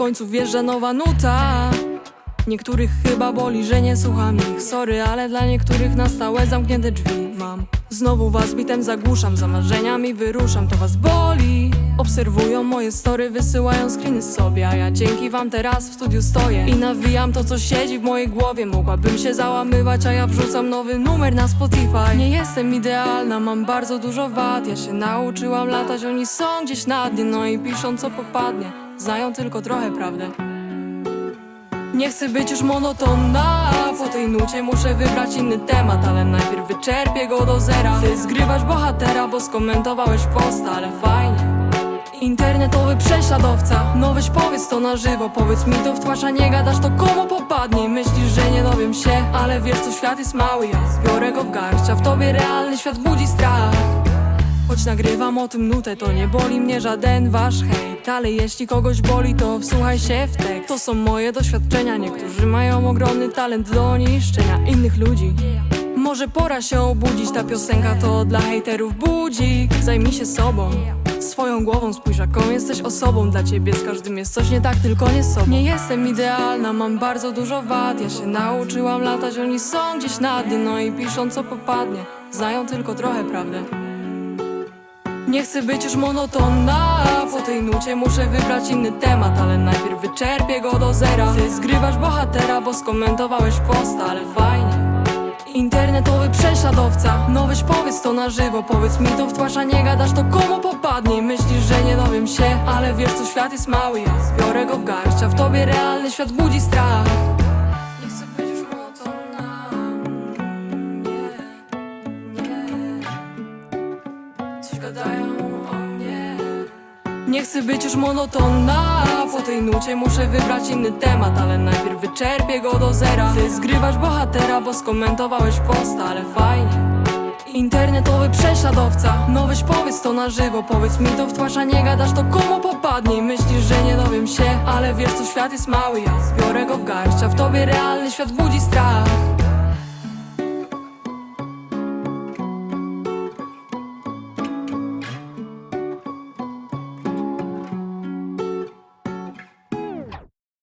końcu wjeżdża nowa nuta. Niektórych chyba boli, że nie słucham ich. Sorry, ale dla niektórych na stałe zamknięte drzwi mam. Znowu was bitem zagłuszam, za marzeniami wyruszam, to was boli. Obserwują moje story, wysyłają screeny sobie. A ja dzięki wam teraz w studiu stoję. I nawijam to, co siedzi w mojej głowie. Mogłabym się załamywać, a ja wrzucam nowy numer na Spotify. Nie jestem idealna, mam bardzo dużo wad. Ja się nauczyłam latać, oni są gdzieś na dnie. No i piszą, co popadnie Znają tylko trochę prawdę nie chcę być już monotonna Po tej nucie muszę wybrać inny temat Ale najpierw wyczerpię go do zera. Ty zgrywasz bohatera, bo skomentowałeś posta Ale fajnie. Internetowy prześladowca No weź powiedz to na żywo Powiedz mi to w twarz, a nie gadasz to komu popadnie? Myślisz, że nie dowiem się Ale wiesz co, świat jest mały Ja zbiorę go w garść A w tobie realny świat budzi strach Choć nagrywam o tym nutę, to nie boli mnie żaden wasz hejt. Ale jeśli kogoś boli, to wsłuchaj się w tekst. To są moje doświadczenia, niektórzy mają ogromny talent do niszczenia innych ludzi. Może pora się obudzić, ta piosenka to dla hejterów budzik. Zajmij się sobą, swoją głową spójrz jaką jesteś osobą. Dla ciebie z każdym jest coś nie tak, tylko nie sobą. Nie jestem idealna, mam bardzo dużo wad. Ja się nauczyłam latać, oni są gdzieś na dnie No i piszą co popadnie, znają tylko trochę prawdę nie chcę być już monotonna. Po tej nucie muszę wybrać inny temat Ale najpierw wyczerpię go do zera. Ty zgrywasz bohatera, bo skomentowałeś posta Ale fajnie. Internetowy prześladowca. No weź powiedz to na żywo Powiedz mi to w twarz, a nie gadasz to komu popadnie? Myślisz, że nie dowiem się? Ale wiesz co, świat jest mały Ja zbiorę go w garść A w tobie realny świat budzi strach Nie chcę być już monotonna. Po tej nucie muszę wybrać inny temat Ale najpierw wyczerpię go do zera. Ty zgrywasz bohatera, bo skomentowałeś posta Ale fajnie. Internetowy prześladowca. No weź powiedz to na żywo Powiedz mi to w twarz, a nie gadasz to komu popadnie? Myślisz, że nie dowiem się Ale wiesz co, świat jest mały. Ja zbiorę go w garść A w tobie realny świat budzi strach